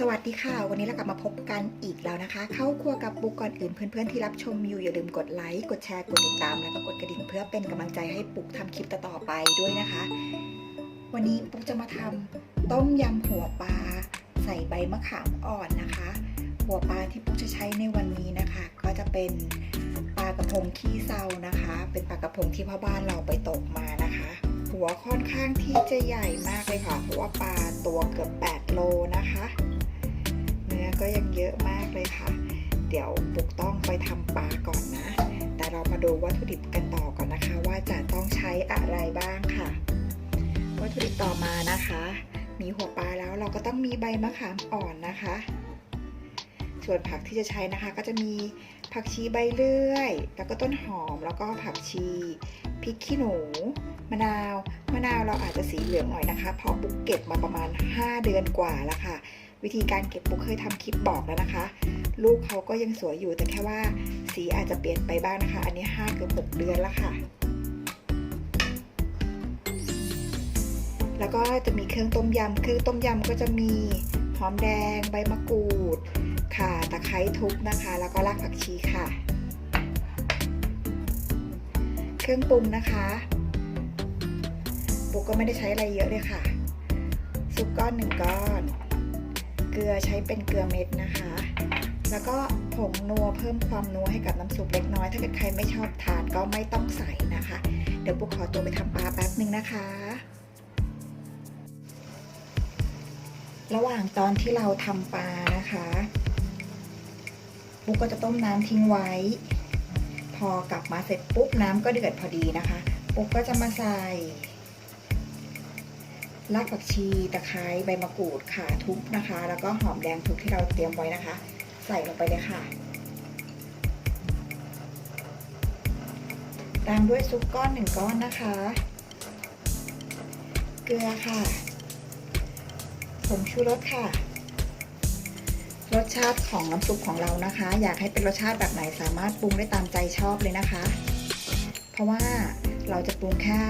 สวัสดีค่ะ วันนี้เรากลับมาพบกันอีกแล้วนะคะ เข้าครัวกับปุ๊กก่อนอื่นเพื่อนๆที่รับชมอยู่อย่าลืมกดไลค์กดแชร์กดติดตามแล้วก็กดกระดิ่งเพื่อเป็นกำลังใจให้ปุ๊กทำคลิปต่อๆไปด้วยนะคะ วันนี้ปุ๊กจะมาทำต้มยำหัวปลาใส่ใบมะขามอ่อนนะคะ หัวปลาที่ปุ๊กจะใช้ในวันนี้นะคะ ก็จะเป็นปลากระพงขี้เซานะคะ เป็นปลากระพงที่พ่อบ้านเราไปตกมานะคะ หัวค่อนข้างที่จะใหญ่มากเลยค่ะเพราะว่าปลาตัวเกือบ 8 โลนะคะ ก็ยังเยอะมากเลยค่ะ เดี๋ยวปุกต้องไปทำปลาก่อนนะ แต่เรามาดูวัตถุดิบกันต่อก่อนนะคะ ว่าจะต้องใช้อะไรบ้างค่ะ วัตถุดิบต่อมานะคะ มีหัวปลาแล้วเราก็ต้องมีใบมะขามอ่อนนะคะ ส่วนผักที่จะใช้นะคะ ก็จะมีผักชีใบเลื่อย แล้วก็ต้นหอม แล้วก็ผักชีพริกขี้หนู มะนาว มะนาวเราอาจจะสีเหลืองหน่อยนะคะ เพราะปุกเก็บมาประมาณ 5 เดือนกว่าแล้วค่ะ วิธีการเก็บปุ๊กเคยทำคลิปบอกแล้วนะคะ ลูกเขาก็ยังสวยอยู่แต่แค่ว่าสีอาจจะเปลี่ยนไปบ้างนะคะ อันนี้5เกือบ6เดือนแล้วค่ะ แล้วก็จะมีเครื่องต้มยำเครื่องต้มยำก็จะมีหอมแดง ใบมะกรูดค่ะตะไคร้ทุบนะคะ แล้วก็รากผักชีค่ะ เครื่องปรุงนะคะปุ๊กก็ไม่ได้ใช้อะไรเยอะเลยค่ะ ซุปก้อนหนึ่งก้อน เกลือใช้เป็นเกลือเม็ดนะคะ แล้วก็ผงนัวเพิ่มความนัวให้กับน้ำซุปเล็กน้อย ถ้าเกิดใครไม่ชอบทานก็ไม่ต้องใส่นะคะ เดี๋ยวปุ๊กขอตัวไปทำปลาแป๊บหนึ่งนะคะระหว่างตอนที่เราทำปลานะคะปุ๊กก็จะต้มน้ำทิ้งไว้ พอกลับมาเสร็จปุ๊บน้ำก็เดือดพอดีนะคะ ปุ๊กก็จะมาใส่ รากผักชีตะไคร้ใบมะกรูดข่าทุบนะคะ แล้วก็หอมแดงทุบที่เราเตรียมไว้นะคะ ใส่ลงไปเลยค่ะ ตามด้วยซุปก้อนหนึ่งก้อนนะคะ เกลือค่ะผงชูรสค่ะ รสชาติของน้ำซุปของเรานะคะ อยากให้เป็นรสชาติแบบไหนสามารถปรุงได้ตามใจชอบเลยนะคะ เพราะว่าเราจะปรุงแค่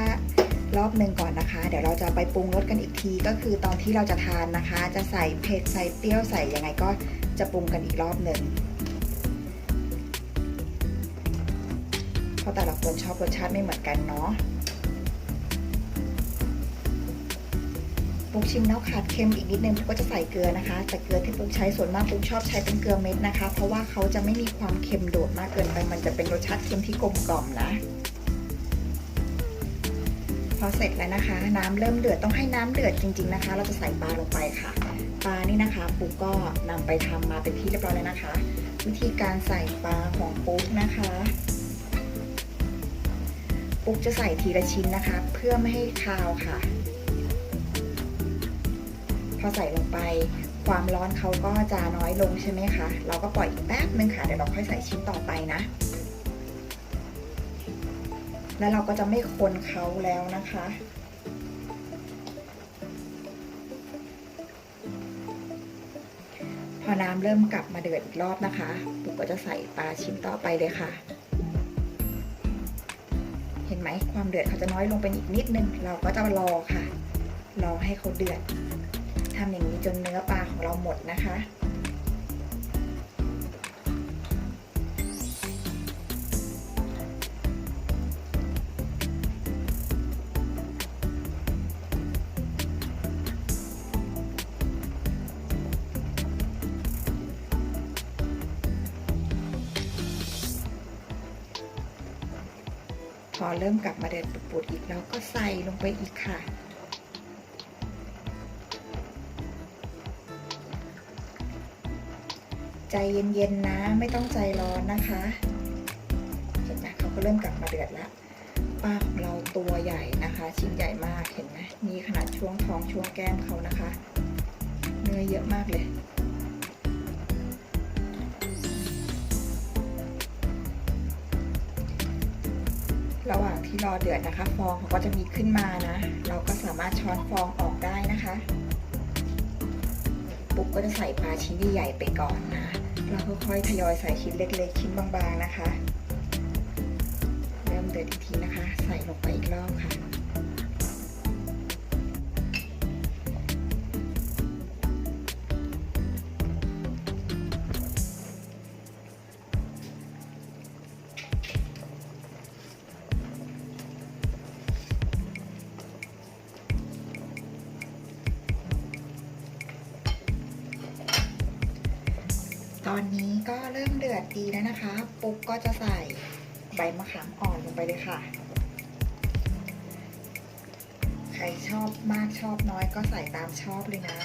รอบหนึ่งก่อนนะคะ เดี๋ยวเราจะไปปรุงรสกันอีกที ก็คือตอนที่เราจะทานนะคะ จะใส่เผ็ดใส่เปรี้ยวใส่ยังไงก็จะปรุงกันอีกรอบหนึ่งเพราะแต่ละคนชอบรสชาติไม่เหมือนกันเนาะปุ๊กชิมแล้วขาดเค็มอีกนิดนึงปุ๊กก็จะใส่เกลือนะคะ แต่เกลือที่ปุ๊กใช้ส่วนมากปุ๊กชอบใช้เป็นเกลือเม็ดนะคะ เพราะว่าเขาจะไม่มีความเค็มโดดมากเกินไป มันจะเป็นรสชาติเค็มที่กลมกล่อมนะ อเสร็จแล้วนะคะ น้ำเริ่มเดือดต้องให้น้ำเดือดจริง ๆนะคะ เราจะใส่ปลาลงไปค่ะปลานี่นะคะ ปุ๊กก็นำไปทำมาเป็นที่เรียบร้อยแล้วนะคะ วิธีการใส่ปลาของปุ๊กนะคะ ปุ๊กจะใส่ทีละชิ้นนะคะ เพื่อไม่ให้คาวค่ะ พอใส่ลงไปความร้อนเขาก็จะน้อยลงใช่ไหมคะ เราก็ปล่อยอีกแป๊บนึงค่ะ เดี๋ยวเราค่อยใส่ชิ้นต่อไปนะ แล้วเราก็จะไม่คนเขาแล้วนะคะพอน้ำเริ่มกลับมาเดือดอีกรอบนะคะปุ๊กก็จะใส่ปลาชิ้นต่อไปเลยค่ะ เห็นไหมความเดือดเขาจะน้อยลงไปอีกนิดนึง เราก็จะรอค่ะ รอให้เขาเดือดทำอย่างนี้จนเนื้อปลาของเราหมดนะคะ อเริ่มกลับมาเดือดปุดๆอีกเราก็ใส่ลงไปอีกค่ะ ใจเย็นๆนะไม่ต้องใจร้อนนะคะเห็นไหมเขาก็เริ่มกลับมาเดือดแล้วปลาของเราตัวใหญ่นะคะ ชิ้นใหญ่มากเห็นไหมมีขนาดช่วงท้องช่วงแก้มเขานะคะ เนื้อเยอะมากเลย ระหว่างที่รอเดือดนะคะ ฟองเขาก็จะมีขึ้นมานะ เราก็สามารถช้อนฟองออกได้นะคะปุ๊บก็จะใส่ปลาชิ้นใหญ่ไปก่อนนะ เราค่อยๆทยอยใส่ชิ้นเล็กๆ ชิ้นบางๆนะคะ เริ่มเดือดอีกทีนะคะ ใส่ลงไปอีกรอบค่ะ อนนี้ก็เริ่มเดือดดีแล้วนะคะ ปุ๊กก็จะใส่ใบมะขามอ่อนลงไปเลยค่ะ ใครชอบมากชอบน้อยก็ใส่ตามชอบเลยนะ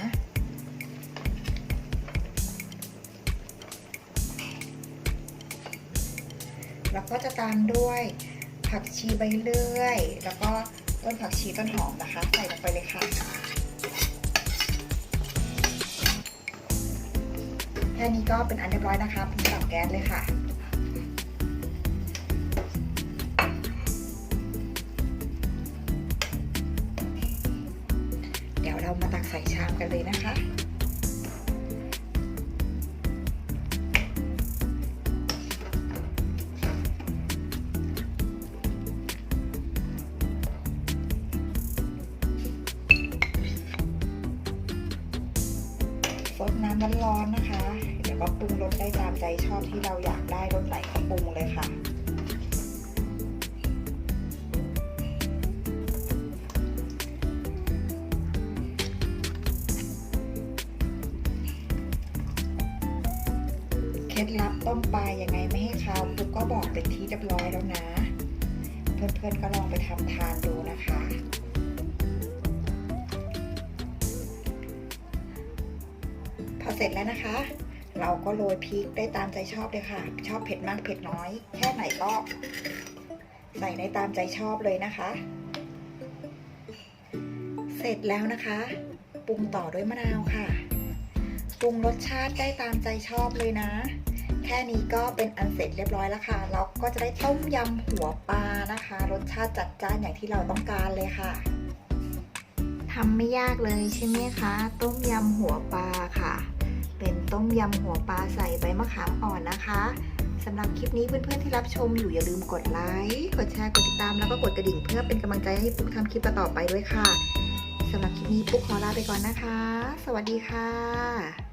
แล้วก็จะตามด้วยผักชีใบเลื่อย แล้วก็ต้นผักชีต้นหอมนะคะ ใส่ลงไปเลยค่ะ ค่นี้ก็เป็นอันเรียบร้อยนะคะผมตับแก๊สเลยค่ะเดี๋ยวเรามาตักใส่ชามกันเลยนะคะซดน้ำร้อนๆนะคะ ก็ปรุงรสได้ตามใจชอบที่เราอยากได้รสไหนก็ปรุงเลยค่ะ เคล็ดลับต้มปลายังไงไม่ให้คาวปุ๊กก็บอกเป็นที่เรียบร้อยแล้วนะ เพื่อนๆก็ลองไปทำทานดูนะคะพอเสร็จแล้วนะคะ เราก็โรยพริกได้ตามใจชอบเลยค่ะ ชอบเผ็ดมากเผ็ดน้อย แค่ไหนก็ใส่ในตามใจชอบเลยนะคะ เสร็จแล้วนะคะปรุงต่อด้วยมะนาวค่ะปรุงรสชาติได้ตามใจชอบเลยนะ แค่นี้ก็เป็นอันเสร็จเรียบร้อยแล้วค่ะ เราก็จะได้ต้มยำหัวปลานะคะ รสชาติจัดจ้านอย่างที่เราต้องการเลยค่ะทำไม่ยากเลยใช่ไหมคะ ต้มยำหัวปลาค่ะ ต้มยำหัวปลาใส่ใบมะขามอ่อนนะคะสำหรับคลิปนี้เพื่อนๆที่รับชมอยู่อย่าลืมกดไลค์กดแชร์กดติดตามแล้วก็กดกระดิ่งเพื่อเป็นกำลังใจให้ปุ๊กทำคลิปต่อไปด้วยค่ะสำหรับคลิปนี้ปุ๊กขอลาไปก่อนนะคะ สวัสดีค่ะ